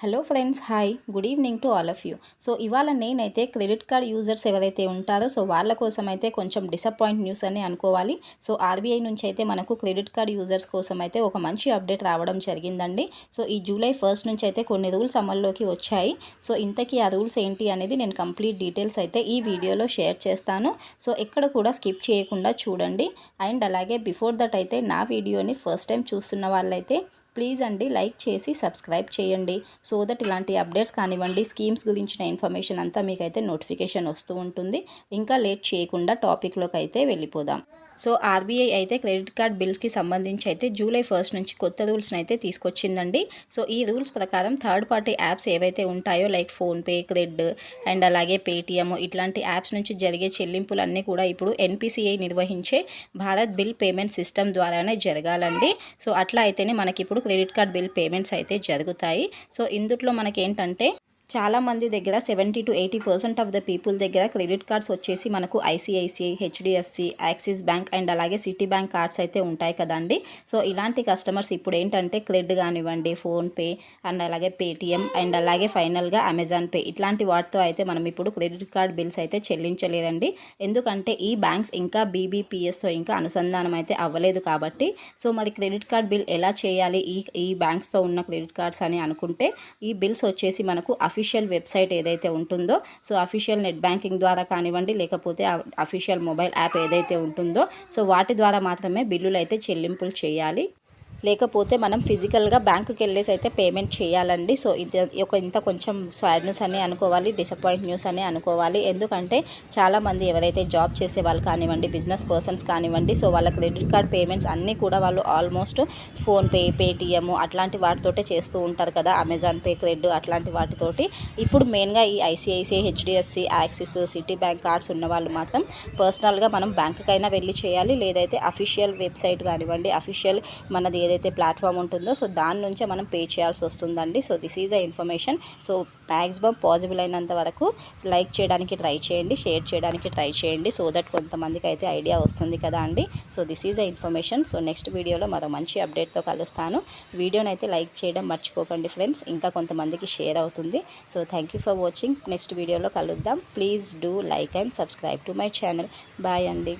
Hello friends hi good evening to all of you so ఇవాళ నేనైతే credit card users ఎవరైతే ఉంటారో so వాళ్ళ కోసం అయితే కొంచెం డిసప్పాయింట్ న్యూస్ అని అనుకోవాలి. సో ఆర్బీఐ నుంచి అయితే మనకు క్రెడిట్ కార్డ్ యూజర్స్ కోసం అయితే ఒక మంచి అప్డేట్ రావడం జరిగిందండి. సో ఈ జూలై ఫస్ట్ నుంచి అయితే కొన్ని రూల్స్ అమల్లోకి వచ్చాయి. సో ఇంతకీ ఆ రూల్స్ ఏంటి అనేది నేను కంప్లీట్ డీటెయిల్స్ అయితే ఈ వీడియోలో షేర్ చేస్తాను. సో ఎక్కడ కూడా స్కిప్ చేయకుండా చూడండి. అండ్ అలాగే బిఫోర్ దట్ అయితే నా వీడియోని ఫస్ట్ టైం చూస్తున్న వాళ్ళైతే ప్లీజ్ అండి లైక్ చేసి సబ్స్క్రైబ్ చేయండి. సో దట్ ఇలాంటి అప్డేట్స్ కానివ్వండి స్కీమ్స్ గురించిన ఇన్ఫర్మేషన్ అంతా మీకైతే నోటిఫికేషన్ వస్తూ ఉంటుంది. ఇంకా లేట్ చేయకుండా టాపిక్లోకి అయితే వెళ్ళిపోదాం. సో ఆర్బీఐ అయితే క్రెడిట్ కార్డ్ బిల్స్కి సంబంధించి అయితే జూలై ఫస్ట్ నుంచి కొత్త రూల్స్ని అయితే తీసుకొచ్చిందండి. సో ఈ రూల్స్ ప్రకారం థర్డ్ పార్టీ యాప్స్ ఏవైతే ఉంటాయో లైక్ ఫోన్పే క్రెడ్ అండ్ అలాగే పేటిఎం ఇట్లాంటి యాప్స్ నుంచి జరిగే చెల్లింపులన్నీ కూడా ఇప్పుడు ఎన్పిసిఐ నిర్వహించే భారత్ బిల్ పేమెంట్ సిస్టమ్ ద్వారానే జరగాలండి. సో అట్లా అయితేనే మనకి ఇప్పుడు క్రెడిట్ కార్డ్ బిల్ పేమెంట్స్ అయితే జరుగుతాయి. సో ఇందుట్లో మనకి ఏంటంటే చాలామంది దగ్గర seventy to eighty percent of the people దగ్గర క్రెడిట్ కార్డ్స్ వచ్చేసి మనకు ICICI HDFC Axis bank and అలాగే సిటీ బ్యాంక్ కార్డ్స్ అయితే ఉంటాయి కదండి. సో ఇలాంటి కస్టమర్స్ ఇప్పుడు ఏంటంటే క్రెడ్ కానివ్వండి ఫోన్పే అండ్ అలాగే పేటిఎం అండ్ అలాగే ఫైనల్గా అమెజాన్ పే ఇట్లాంటి వాటితో అయితే మనం ఇప్పుడు క్రెడిట్ కార్డ్ బిల్స్ అయితే చెల్లించలేదండి. ఎందుకంటే ఈ బ్యాంక్స్ ఇంకా బీబీపీఎస్తో ఇంకా అనుసంధానం అయితే అవ్వలేదు కాబట్టి. సో మరి క్రెడిట్ కార్డ్ బిల్ ఎలా చేయాలి? ఈ ఈ బ్యాంక్స్తో ఉన్న క్రెడిట్ కార్డ్స్ అని అనుకుంటే ఈ బిల్స్ వచ్చేసి మనకు అఫీషియల్ వెబ్సైట్ ఏదైతే ఉంటుందో సో అఫీషియల్ నెట్ బ్యాంకింగ్ ద్వారా కానివ్వండి లేకపోతే అఫీషియల్ మొబైల్ యాప్ ఏదైతే ఉంటుందో సో వాటి ద్వారా మాత్రమే బిల్లులు అయితే చెల్లింపులు చేయాలి. లేకపోతే మనం ఫిజికల్గా బ్యాంకుకి వెళ్ళేసి అయితే పేమెంట్ చేయాలండి. సో ఇది ఒక ఇంత కొంచెం సాడ్నెస్ అని అనుకోవాలి డిసప్పాయింట్ న్యూస్ అని అనుకోవాలి. ఎందుకంటే చాలామంది ఎవరైతే జాబ్ చేసే వాళ్ళు కానివ్వండి బిజినెస్ పర్సన్స్ కానివ్వండి సో వాళ్ళ క్రెడిట్ కార్డ్ పేమెంట్స్ అన్నీ కూడా వాళ్ళు ఆల్మోస్ట్ ఫోన్పే పేటిఎం అట్లాంటి వాటితోటే చేస్తూ ఉంటారు కదా. అమెజాన్ పే క్రెడ్ అట్లాంటి వాటితోటి. ఇప్పుడు మెయిన్గా ఈ ICICI HDFC Axis Citi bank cards ఉన్న వాళ్ళు మాత్రం పర్సనల్గా మనం బ్యాంకుకైనా వెళ్ళి చేయాలి. లేదైతే అఫీషియల్ వెబ్సైట్ కానివ్వండి అఫీషియల్ మనది ఏదైతే ప్లాట్ఫామ్ ఉంటుందో సో దాని నుంచే మనం పే చేయాల్సి వస్తుందండి. So this is a information so maximum possible అయినంత వరకు లైక్ చేయడానికి ట్రై చేయండి షేర్ చేయడానికి ట్రై చేయండి సో దట్ కొంతమందికి అయితే ఐడియా వస్తుంది కదా అండి. So this is a information so next వీడియోలో మరో మంచి అప్డేట్తో కలుస్తాను. వీడియోని అయితే లైక్ చేయడం మర్చిపోకండి ఫ్రెండ్స్ ఇంకా కొంతమందికి షేర్ అవుతుంది. So thank you for watching next వీడియోలో కలుద్దాం. Please do like and subscribe to my channel bye అండి.